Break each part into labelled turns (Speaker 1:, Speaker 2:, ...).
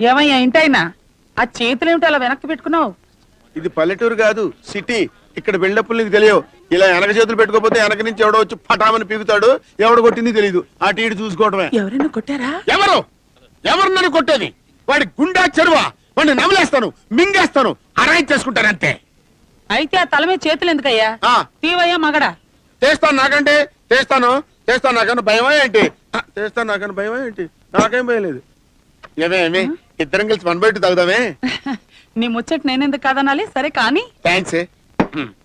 Speaker 1: ఏమయ్యా ఇంటైనా ఆ చేతులేమిటో అలా వెనక్కి పెట్టుకున్నావు?
Speaker 2: ఇది పల్లెటూరు కాదు సిటీ. ఇక్కడ బిల్డప్లు నీకు తెలియవు. ఇలా వెనక చేతులు పెట్టుకోపోతే వెనక నుంచి ఎవడో వచ్చి పటామని పీగుతాడు ఎవడు కొట్టింది తెలియదు అటు ఇటు చూసుకోవటమే.
Speaker 1: ఎవరైనా కొట్టారా?
Speaker 2: ఎవరు? ఎవరు నన్ను కొట్టేది? వాడి గుండా చెరువ వాడిని నమలేస్తాను మింగేస్తాను అరేంజ్ చేసుకుంటారంతే
Speaker 1: అయితే ఆ తల మీద చేతులు ఎందుకయ్యా?
Speaker 2: ఆ.
Speaker 1: తీవయ్యా మగడా.
Speaker 2: చేస్తాను నాకంటే? చేస్తాను చేస్తాను నాకన్నా భయమా ఏంటి? చేస్తాను నాకన్నా భయమా ఏంటి? నాకేం భయం లేదు. ఏమే ఏమే? ఇద్దరం కలిసి వన్ బయట తాగుదామే?
Speaker 1: నీ ముచ్చట నేనెందుకు కాదనాలి? సరే కానీ.
Speaker 2: థ్యాంక్స్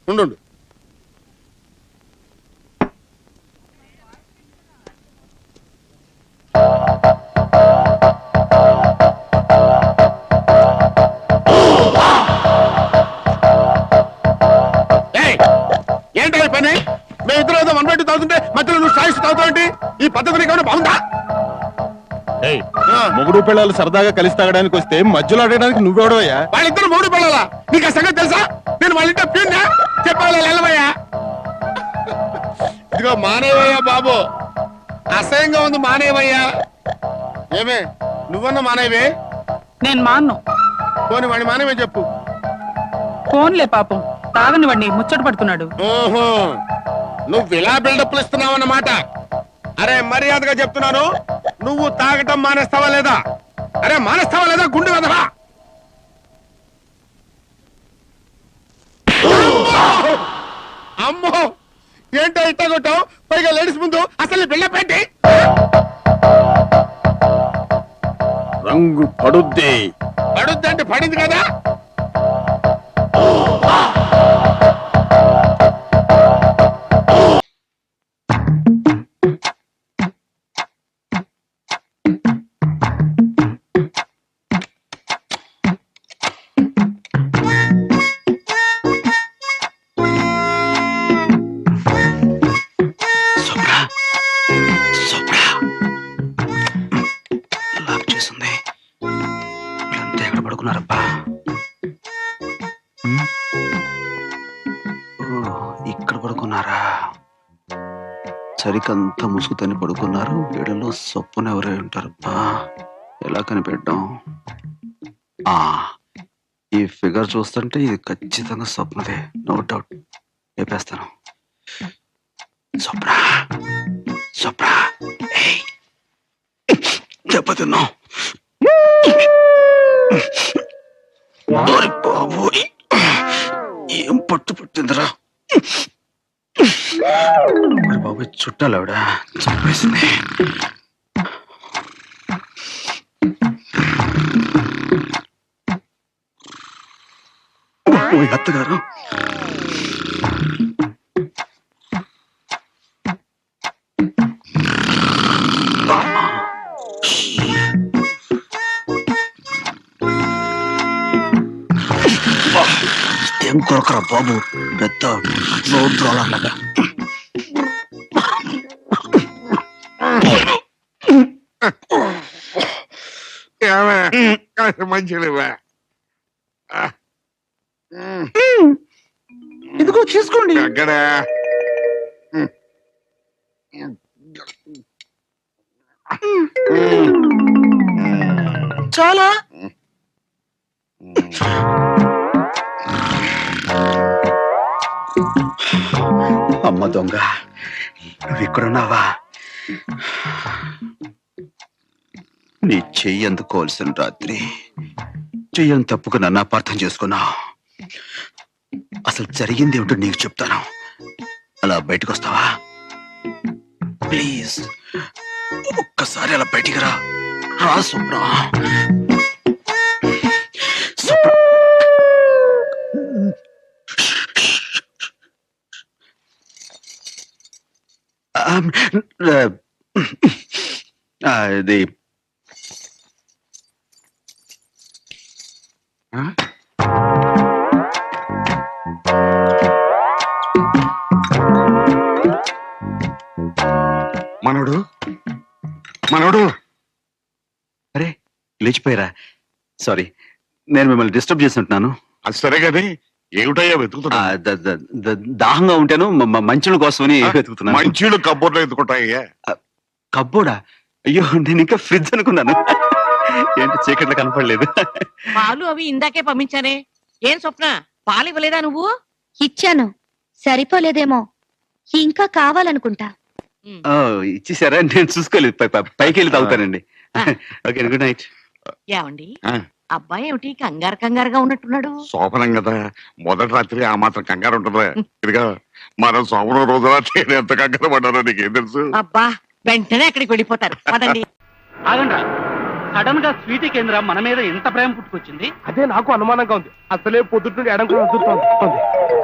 Speaker 2: ఉండు ఉండు. ఏయ్,
Speaker 3: మొగుడు పిల్లలు సరదాగా కలిసి తాగడానికి వస్తే మధ్యలో ఆడడానికి నువ్వెవడవయ్యా?
Speaker 2: వాళ్ళిద్దరు మూడు పిల్లలా? నీకు ఆ సంగతి తెలుసా? నేను వాళ్ళ ఇంట్లో ప్యూన్నా చెప్పాలి వెళ్ళవయ్యా ఇదిగో మానేవయ్యా బాబు. అసహ్యంగా ఉంది మానేవయ్యా. ఏమే నువ్వన్న మానేవే?
Speaker 1: నేను మాన్ను.
Speaker 2: పోని వాడి మానేవే చెప్పు.
Speaker 1: ఫోన్లే పాపం. తాగనివ్వండి ముచ్చట పడుతున్నాడు.
Speaker 2: ఓహో నువ్వు ఇలా బిల్డప్లు ఇస్తున్నావన్నమాట. అరే మర్యాదగా చెప్తున్నాను. నువ్వు తాగటం మానేస్తావా లేదా? అరే మానేస్తావా లేదా? గుండె వెదవా అమ్మో! ఏంటో ఇట్ట కొట్టావు? పైగా లేడీస్ ముందు అసలు బిళ్ళ పెట్టి
Speaker 3: రంగు పడుద్ది.
Speaker 2: పడుద్దంటే పడింది కదా?
Speaker 4: సరికంతా ముసుగుతని పడుకున్నారు. వీడలో సొప్పున ఎవరై ఉంటారబ్బా ఎలా కనిపెట్టాం ఆ ఈ ఫిగర్ చూస్తుంటే ఇది ఖచ్చితంగా స్వప్నదే. No doubt. చెప్పేస్తాను స్వప్న స్వప్న Hey. దెబ్బతిన్నావు ఓరి బాబోయ్ ఏం పట్టు పట్టిందిరా? మరి బాబు చుట్టాలు ఆవిడ చంపేసింది. అత్తగారు. ఏం కొరకరా బాబు? పెద్ద రోడ్ రోలర్ లాగా
Speaker 2: మంచిగా
Speaker 1: ఇదిగో చూసుకోండి.
Speaker 2: అక్కడ
Speaker 1: చాలా?
Speaker 4: అమ్మ దొంగ. నువ్వు ఇక్కడున్నావా? నీ చెయ్యి అందుకోవాల్సిన రాత్రి చెయ్యని తప్పుకు నన్ను అపార్థం చేసుకున్నావు అసలు జరిగింది ఏమిటో నీకు చెప్తాను. అలా బయటకు వస్తావా? ప్లీజ్ ఒక్కసారి అలా బయటికి రా. రా Um, uh, uh, the. Huh?
Speaker 2: మనోడు మనోడు
Speaker 4: అరే లేచిపోయారా సారీ నేను మిమ్మల్ని డిస్టర్బ్ చేసి ఉంటున్నాను
Speaker 2: అది సరే కదా
Speaker 5: ఏమిటయ్యా వెతుకుతున్నా
Speaker 4: ద- ద- ద- దాహంగా ఉంటాను మ- మ- మంచుల కోసమని వెతుకుతున్నాను.
Speaker 5: మంచీలు కబ్బోర్లో ఎత్తుకుంటాయ్యా?
Speaker 4: కబ్బోడా అయ్యో నేను ఇంకా ఫ్రిడ్జ్ అనుకున్నాను. ఏంటి చీకట్లో కనపడలేదు.
Speaker 6: పాలు అవి ఇందాకే పంపించానే. ఏం స్వప్న పాలు ఇవ్వలేదా నువ్వు?
Speaker 7: ఇచ్చాను. సరిపోలేదేమో. ఇంకా కావాలనుకుంటా.
Speaker 4: ఓ, ఇచ్చేసారా? నేను చూసుకోలేదు. పై- పై- పైకి వెళ్ళి తాగుతానండి. Okay good night.
Speaker 6: ఏమండి?
Speaker 5: ఆ.
Speaker 6: అబ్బాయి ఏమిటి కంగారు కంగారుగా ఉన్నట్టున్నాడు?
Speaker 5: శోభనం కదా. మొదటి రాత్రి ఆ మాత్రం కంగారు ఉంటుందా ఇదిగా మనం సోమరం రోజు రాత్రి నేను ఎంత కంగారు పడ్డానో నీకేం తెలుసు?
Speaker 6: అబ్బా వెంటనే అక్కడికి వెళ్ళిపోతారు. పదండి.
Speaker 8: ఆగండ్రా సడన్గా స్వీటీ కేంద్రం మన మీద ఎంత ప్రేమ పుట్టుకొచ్చింది?
Speaker 9: అదే నాకు అనుమానంగా ఉంది. అసలే పొద్దుట నుండి ఎడం కూడా.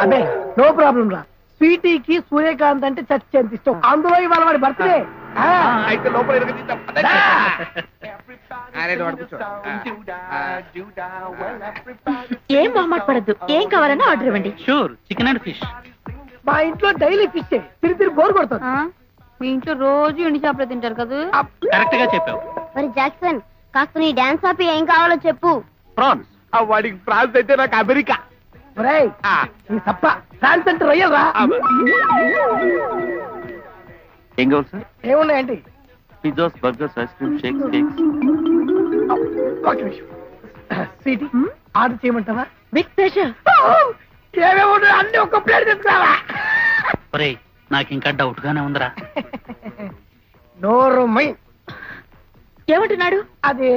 Speaker 10: అదే నో ప్రాబ్లం రా. స్వీటీకి సూర్యకాంత్ అంటే చచ్చేంత ఇష్టం. అందులో ఇవాళ వాడి బర్త్డే
Speaker 9: అయితే లోపల.
Speaker 7: ఏం మొహమాట పడద్దు ఏం కావాలన్నా ఆర్డర్ ఇవ్వండి.
Speaker 8: షూర్ చికెన్ అండ్ ఫిష్
Speaker 10: మా ఇంట్లో డైలీ ఫిష్ తిరిగి తిరిగి బోర్ కొడుతుంది.
Speaker 7: మీ ఇంట్లో రోజు ఎండి చేపలు తింటారు కదా?
Speaker 8: కరెక్ట్గా చెప్పావు.
Speaker 7: మరి జాక్సన్ కాస్త నీ డాన్స్ ఆపి ఏం కావాలో చెప్పు.
Speaker 8: ప్రాన్స్
Speaker 9: ఆ వాడికి ఫ్రాన్స్ అయితే నాకు అమెరికా.
Speaker 10: ఒరేయ్ నీ తప్ప ఫ్రాన్స్ అంటే రొయ్యలు రా
Speaker 11: ఏం కావాలి సార్?
Speaker 10: ఏమున్నాయండి?
Speaker 11: Pizzas burgers ice cream shakes cakes.
Speaker 10: ఒక నిమిషం. స్వీటీ ఆర్డర్ చేయమంటావా?
Speaker 7: Big pressure.
Speaker 10: ఏమేమి ఉన్నాయి అన్ని ఒక్క ప్లేట్ తీసుకురావా?
Speaker 8: ఒరే నాకు ఇంకా డౌట్ గానే ఉందిరా.
Speaker 10: నోరు మై.
Speaker 7: ఏమంటున్నాడు?
Speaker 10: అది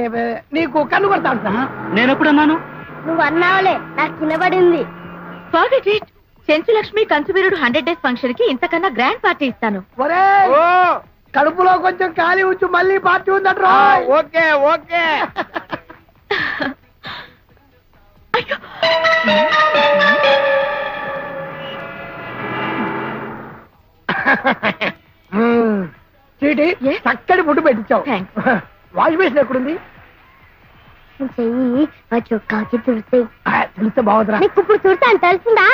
Speaker 10: నీకు కన్ను కొడతా ఉంటా.
Speaker 8: నేను ఎప్పుడన్నాను
Speaker 7: నువ్వు అన్నావులే నాకు చిన్నబడింది ఫార్గెట్ ఇట్ సెంచులక్ష్మి కంచువీరుడు హండ్రెడ్ డేస్ ఫంక్షన్కి ఇంతకన్నా గ్రాండ్ పార్టీ ఇస్తాను.
Speaker 10: కడుపులో కొంచెం ఖాళీ ఉంచు మళ్ళీ పార్టీ ఉందట
Speaker 9: ఓకే ఓకే.
Speaker 10: చీటి
Speaker 7: Yes?
Speaker 10: చక్కటి ఫుడ్ పెట్టించావు.
Speaker 7: Thanks.
Speaker 10: వాష్ బేసిన్ ఎక్కడుంది?
Speaker 7: చెయ్యి మా చొక్కాకి తుడితే.
Speaker 10: బాగుందిరా.
Speaker 7: నీకు ఇప్పుడు తెలిసిందా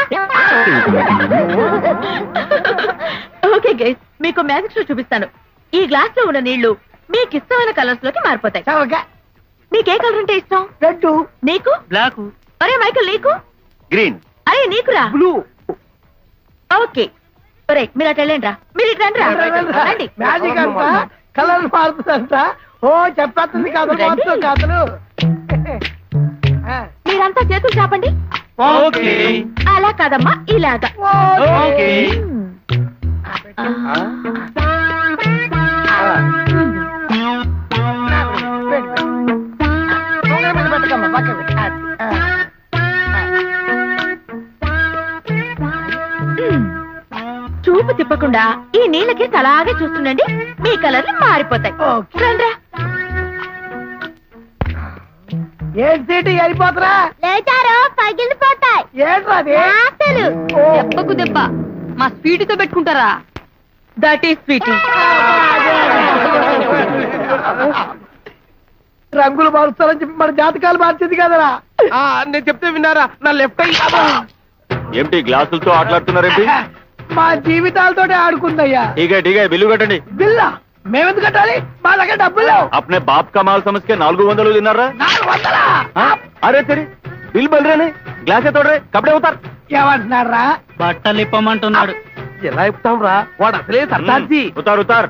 Speaker 7: ఓకే గైస్ మీకు మ్యాజిక్ షో చూపిస్తాను. ఈ గ్లాస్లో ఉన్న నీళ్ళు మీకు ఇష్టమైన కలర్స్లోకి మారిపోతాయి. మీకు ఏ కలర్ అంటే ఇష్టం?
Speaker 10: రెడ్
Speaker 7: నీకు?
Speaker 8: బ్లాక్.
Speaker 7: అరే మైకల్ నీకు?
Speaker 11: గ్రీన్.
Speaker 7: అరే నీకురా?
Speaker 10: బ్లూ.
Speaker 7: ఓకే. ఒరే మీరు అటు వెళ్ళండి రా. మీరు ఇటు రండి రా. రండి
Speaker 10: మ్యాజిక్ అంట కలర్ మారుతుందంట. ఓ చెప్పేస్తుంది. మొత్తం కథలు.
Speaker 7: మీరంతా చేతులు చాపండి.
Speaker 8: ఓకే.
Speaker 7: అలా కాదమ్మా ఇలాగా.
Speaker 8: ఓకే.
Speaker 7: చూపు తిప్పకుండా ఈ నీళ్ళకి తలాగే చూస్తుండండి. మీ కలర్లు మారిపోతాయి. రండ్రా.
Speaker 10: ఏం సీటు వెళ్ళిపోతురా
Speaker 7: లేచారో పగిలిపోతాయి.
Speaker 10: ఏంట్రా అది.
Speaker 7: దెబ్బకు దెబ్బ. మా స్వీటీతో పెట్టుకుంటారా? దట్ ఈస్ స్వీటీ
Speaker 10: రంగులు మారుస్తారని చెప్పి మన జాతకాలు మార్చింది కదరా.
Speaker 9: ఆ, నేను చెప్తే విన్నారా? నా లెఫ్ట్ అయ్యి
Speaker 11: ఏమిటి గ్లాసులతో ఆటలాడుతున్నారేంటి?
Speaker 10: మా జీవితాలతోనే ఆడుకుందయ్యా.
Speaker 11: ఠీకే ఠీకే బిల్లు కట్టండి.
Speaker 10: బిల్లా? మేమెందుకు కట్టాలి? మా దగ్గర డబ్బులు లేవు.
Speaker 11: अपने बाप का माल समझ के नालुगु వందలు తిన్నారా?
Speaker 10: నాలుగు వందలా?
Speaker 11: ఆ? అరే తెరి బిల్ బలిరేనే? గ్లాస్ తోడరే కపడే అవుతారు.
Speaker 10: ఏమంటున్నారా
Speaker 8: బట్టలు ఇప్పమంటున్నాడు.
Speaker 9: ఎలా ఇప్పుతాం రా వాడు అసలే సర్దార్జీ.
Speaker 10: ఉతారు ఉతారు.